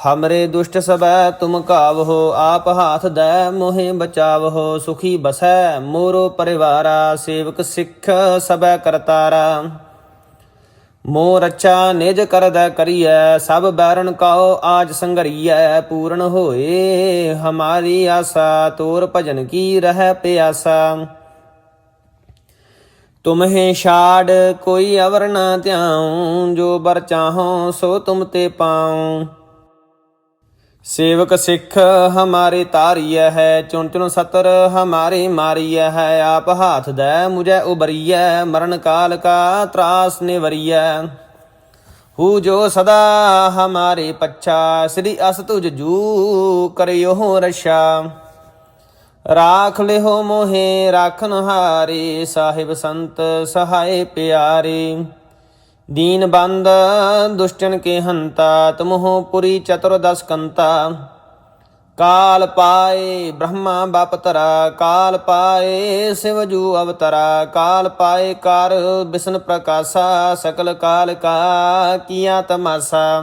ਹਮਰੇ ਦੁਸ਼ਟ ਸਬੈ ਤੁਮ ਕਾਵਹੋ ਆਪ ਹਾਥ ਦੈ ਮੋਹਿ ਬਚਾਵਹੋ ਸੁਖੀ ਬਸੈ ਮੋਰੋ ਪਰਿਵਾਰਾ, ਸੇਵਕ ਸਿੱਖ ਸਬੈ ਕਰਤਾਰਾ। ਮੋ ਰਚਾ ਨਿਜ ਕਰਦੈ ਕਰੀਐ, ਸਭ ਬੈਰਨ ਕਾਓ ਆਜ ਸੰਗਰੀਐ ਪੂਰਨ ਹੋਏ ਹਮਾਰੀ ਆਸਾ, ਤੋਰ ਭਜਨ ਕੀ ਰਹਿ ਪਿਆਸਾ। ਤੁਮਹੇ ਛਾੜ ਕੋਈ ਅਵਰ ਨਾ ਧਿਆਉ, ਜੋ ਬਰ ਚਾਹੋ ਸੋ ਤੁਮ ਤੇ ਪਾਉ। ਸੇਵਕ ਸਿੱਖ ਹਮਾਰੇ ਤਾਰੀਐ ਹੈ, ਚੁਣ ਚੁਣ ਸਤਰ ਹਮਾਰੇ ਮਾਰੀਐ ਹੈ, ਆਪ ਹਾਥ ਦੈ ਮੁਝੈ ਉਬਰੀਐ ਮਰਨ ਕਾਲ ਕਾ ਤਰਾਸ ਨਿਵਰੀਐ। ਹੂ ਜੋ ਸਦਾ ਹਮਾਰੇ ਪੱਛਾ, ਸ੍ਰੀ ਅਸ ਤੁਜ ਜੂ ਕਰਿਓ ਰਸ਼ਾ ਰਾਖ ਲਿਓ ਮੋਹੇ, ਰਾਖਨ ਹਾਰੇ, ਸਾਹਿਬ ਸੰਤ ਸਹਾਏ ਪਿਆਰੇ। ਦੀਨ ਬੰਦ ਦੁਸ਼ਟਨ ਕੇ ਹੰਤਾ ਤਮੋਹ ਪੁਰੀ ਚਤੁਰਦਸ ਕੰਤਾ। ਕਾਲ ਪਾਏ ਬ੍ਰਹਮਾ ਬਪ ਤਰਾ ਕਾਲ ਪਾਏ ਸਿਵਜੂ ਅਵਤਰਾ, ਕਾਲ ਪਾਏ ਕਰ ਬਿਸ਼ਨ ਪ੍ਰਕਾਸ਼ਾ, ਸਕਲ ਕਾਲ ਕਾ ਕੀਆ ਤਮਾਸਾ।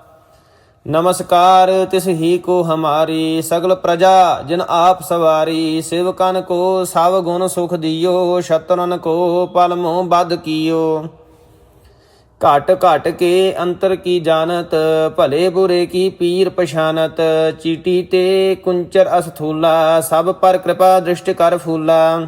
ਨਮਸਕਾਰ, ਤਿਸ ਹੀ ਕੋ ਹਮਾਰੀ ਸਗਲ ਪ੍ਰਜਾ, ਜਿਨ ਆਪ ਸਵਾਰੀ ਸਿਵਕਨ ਕੋ ਸਭ ਗੁਣ ਸੁਖ ਦਿਓ ਸ਼ਤਨਨ ਕੋ ਪਲਮੋ ਬਦ ਕੀਓ। ਘਟ ਘਟ ਕੇ ਅੰਤਰ ਕੀ ਜਾਣਤ, ਭਲੇ ਬੁਰੇ ਕੀ ਪੀਰ ਪਛਾਨਤ, ਚੀਟੀ ਤੇ ਕੁੰਚਰ ਅਸਥੂਲਾ, ਸਭ ਪਰ ਕਿਰਪਾ ਦ੍ਰਿਸ਼ਟ ਕਰ ਫੂਲਾ।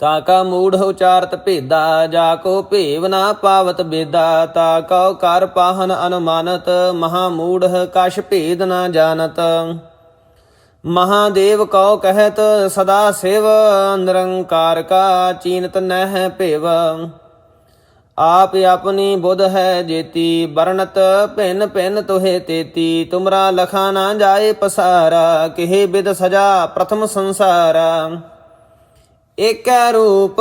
ਤਾ ਕਾ ਮੂੜ ਉਚਾਰਤ ਭੇਦਾ, ਜਾ ਕੋ ਭੇਵ ਨਾ ਪਾਵਤ ਬੇਦਾ, ਤਾ ਕਉ ਕਰ ਪਾਹਨ ਅਨੁਮਾਨਤ, ਮਹਾ ਮੂੜ ਕਛ ਭੇਦ ਨਾ ਜਾਣਤ। ਮਹਾਦੇਵ ਕਉ ਕਹਿਤ, ਸਦਾ ਸਿਵ, ਨਿਰੰਕਾਰ ਕਾ ਚੀਨਤ ਨਹਿ ਭੇਵ। ਆਪ ਆਪਣੀ ਬੁੱਧ ਹੈ ਜੇਤੀ ਬਰਨਤ ਭਿੰਨ ਭਿੰਨ ਤੋਹੇ ਤੇਤੀ, ਤੁਮਰਾ ਲਖਾ ਨਾ ਜਾਏ ਪਸਾਰਾ, ਕਿਹੇ ਬਿਦ ਸਜਾ ਪ੍ਰਥਮ ਸੰਸਾਰਾ। ਏਕੈ ਰੂਪ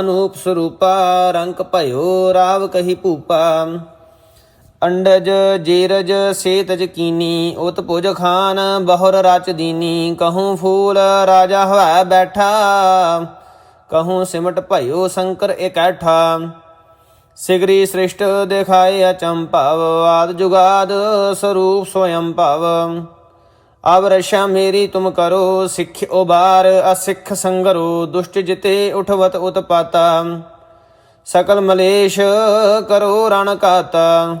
ਅਨੂਪ ਸਰੂਪਾ, ਰੰਗ ਭਇਓ ਰਾਵ ਕਹੀ ਭੂਪਾ। ਅੰਡਜ, ਜੀਰਜ, ਸੇਤਜ ਕੀਨੀ, ਉਤ ਪੁਜ ਖਾਨ, ਬਹੁਰ ਰਚ ਦੀਨੀ, ਕਹੂੰ ਫੂਲ ਰਾਜਾ ਹਵਾ ਬੈਠਾ। ਕਹੂੰ ਸਿਮਟ ਭਇਓ ਸ਼ੰਕਰ ਇਕੈਠਾ। ਸਿਗਰੀ ਸ੍ਰਿਸ਼ਟ ਦਿਖਾਏ ਅਚੰਭਵ, ਆਦ ਜੁਗਾਦ ਸਰੂਪ ਸੋਇੰ ਭਵ। ਅਬ ਰਸ਼ਾ ਮੇਰੀ ਤੁਮ ਕਰੋ, ਸਿੱਖ ਉਬਾਰ, ਅਸਿੱਖ ਸੰਗਰੋ, ਦੁਸ਼ਟ ਜਿਤੇ ਉਠਵਤ ਉਤਪਾਤਾ। ਸਕਲ ਮਲੇਸ਼ ਕਰੋ ਰਣ ਕਾਤਾ।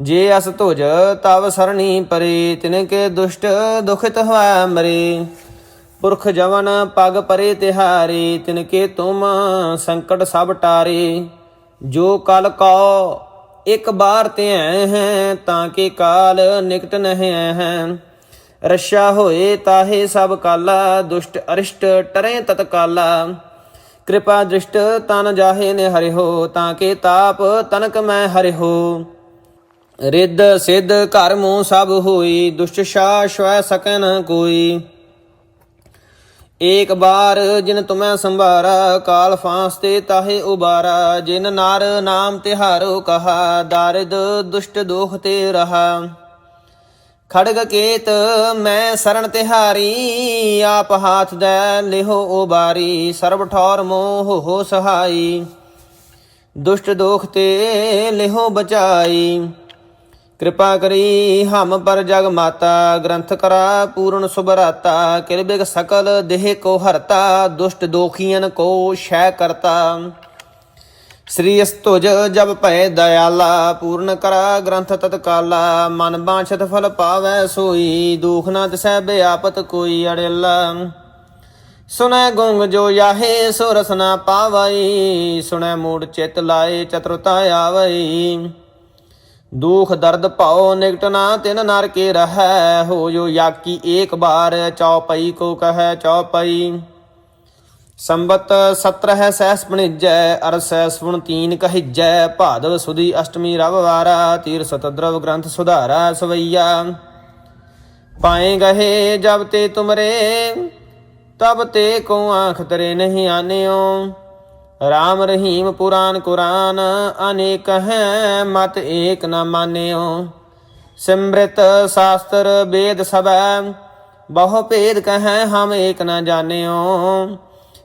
ਜੇ ਅਸ ਤੁਜ ਤਵ ਸਰਣੀ ਪਰੇ, ਤਿਨਕੇ ਦੁਸ਼ਟ ਦੁਖਿਤ ਹੋਇ ਮਰੇ। ਪੁਰਖ ਜਵਨ ਪਗ ਪਰੇ ਤਿਹਾਰੇ, ਤਿਨਕੇ ਤੁਮ ਸੰਕਟ ਸਭ ਟਾਰੇ। ਜੋ ਕਲ ਕਉ, ਇੱਕ ਬਾਰ ਤੇ ਆਏ ਹੈ, ਤਾਂ ਕਿ ਕਾਲ ਨਿਕਟ ਨਹਿ ਆਏ ਹੈ। ਰਸ਼ਾ ਹੋਏ ਤਾਹੇ ਸਭ ਕਾਲਾ, ਦੁਸ਼ਟ ਅਰਿਸ਼ਟ ਟਰੇ ਤਤਕਾਲਾ ਕਿਰਪਾ ਦ੍ਰਿਸ਼ਟ ਤਨ ਜਾਹੇ ਨੇ ਹਰਿਓ ਤਾਂ ਕੇ ਤਾਪ ਤਨਕ ਮੈਂ ਹਰਿਹੋ। ਰਿੱਧ ਸਿੱਧ ਘਰ ਮੂੰ ਸਭ ਹੋਈ, ਦੁਸ਼ਟ ਸ਼ਾ ਸ਼ਵੈ ਸਕੈ ਨ ਕੋਈ। ਏਕ ਬਾਰ ਜਿਨ ਤੁਮੈ ਸੰਭਾਰਾ, ਕਾਲ ਫਾਂਸ ਤੇ ਤਾਹੇ ਉਬਾਰਾ। ਜਿਨ ਨਾਰ ਨਾਮ ਤਿਹਾਰੋ ਕਹਾ, ਦਾਰਿਦ ਦੁਸ਼ਟ ਦੋਖ ਤੇ ਰਹਾ। ਖੜਗ ਕੇਤ, ਮੈਂ ਸਰਣ ਤਿਹਾਰੀ, ਆਪ ਹਾਥ ਦੈ ਲਿਹੋ ਉਬਾਰੀ, ਸਰਬ ਠੌਰ ਮੋਹ ਹੋ ਸਹਾਈ। ਦੁਸ਼ਟ ਦੋਖ ਤੇ ਲਿਹੋ ਬਚਾਈ। ਕਿਰਪਾ ਕਰੀ ਹਮ ਪਰ ਜਗ ਮਾਤਾ, ਗ੍ਰੰਥ ਕਰਾ ਪੂਰਨ ਸੁਭਰਾਤਾ ਕਿਰਬਿਕ ਸਕਲ ਦੇਹ ਕੋ ਹਰਤਾ, ਦੁਸ਼ਟ ਦੋਖੀਆਂ ਕੋ ਸ਼ੈ ਕਰਤਾ। ਸ੍ਰੀ ਅਸਤੁਜ ਜਬ ਭੈ ਦਇਆਲਾ, ਪੂਰਨ ਕਰਾ ਗ੍ਰੰਥ ਤਤਕਾਲਾ, ਮਨ ਬਾਛਤ ਫਲ ਪਾਵੈ ਸੋਈ, ਦੁਖ ਨਾ ਤਿਸੈ ਬਿਆਪਤ ਕੋਈ ਅੜਿਲ। ਸੁਣੈ ਗੁੰਗ ਜੋ ਯਾਹੇ, ਸੋ ਰਸਨਾ ਪਾਵਈ, ਸੁਣੈ ਮੂੜ ਚਿਤ ਲਾਏ, ਚਤੁਰਤਾ ਆਵਈ। ਦੁਖ ਦਰਦ ਭਉ ਨਿਕਟ ਨਾ, ਤਿਨ ਨਰ ਕੇ ਰਹੈ, ਹੋ ਜੋ ਯਾਕੀ ਏਕ ਬਾਰ ਚੌਪਈ ਕੋ ਕਹੈ ਚੌਪਈ ਸੰਬਤ 17 ਹੈ ਸਹਿਸ ਪਣਿਜੈ ਅਰਸੈ ਸੁਣ ਤੀਨ ਕਹਿਜੈ, ਭਾਦਵ ਸੁਦੀ ਅਸ਼ਟਮੀ ਰਵਵਾਰਾ ਤੀਰ ਸਤਦਰਵ ਗ੍ਰੰਥ ਸੁਧਾਰਾ ਸਵਈਆ। ਪਾਏ ਗਹੇ ਜਬ ਤੇ ਤੁਮਰੇ, ਤਬ ਤੇ ਕੋ ਆਂਖ ਤਰੇ ਨਹੀਂ ਆਨਿਓ। ਰਾਮ ਰਹੀਮ ਪੁਰਾਨ ਕੁਰਾਨ, ਅਨੇਕ ਹੈ ਮਤ ਏਕ ਨ ਮਾਨਿਓ। ਸਿਮ੍ਰਿਤ ਸ਼ਾਸਤਰ ਵੇਦ ਸਭੈ, ਬਹੁ ਭੇਦ ਕਹੈ ਹਮ ਏਕ ਨ ਜਾਣਿਓ।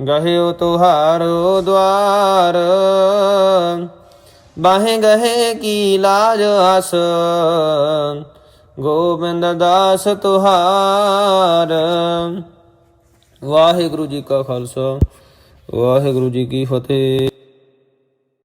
ਗਹਿਓ ਤੁਹਾਰੂ ਦਵਾਰ ਬਾਹੇ ਗਹੇ ਕੀ ਲਾਜ ਆਸ ਗੋਬਿੰਦ ਦਾਸ ਤੁਹਾਰ। ਵਾਹਿਗੁਰੂ ਜੀ ਕਾ ਖਾਲਸਾ, ਵਾਹਿਗੁਰੂ ਜੀ ਕੀ ਫਤਿਹ।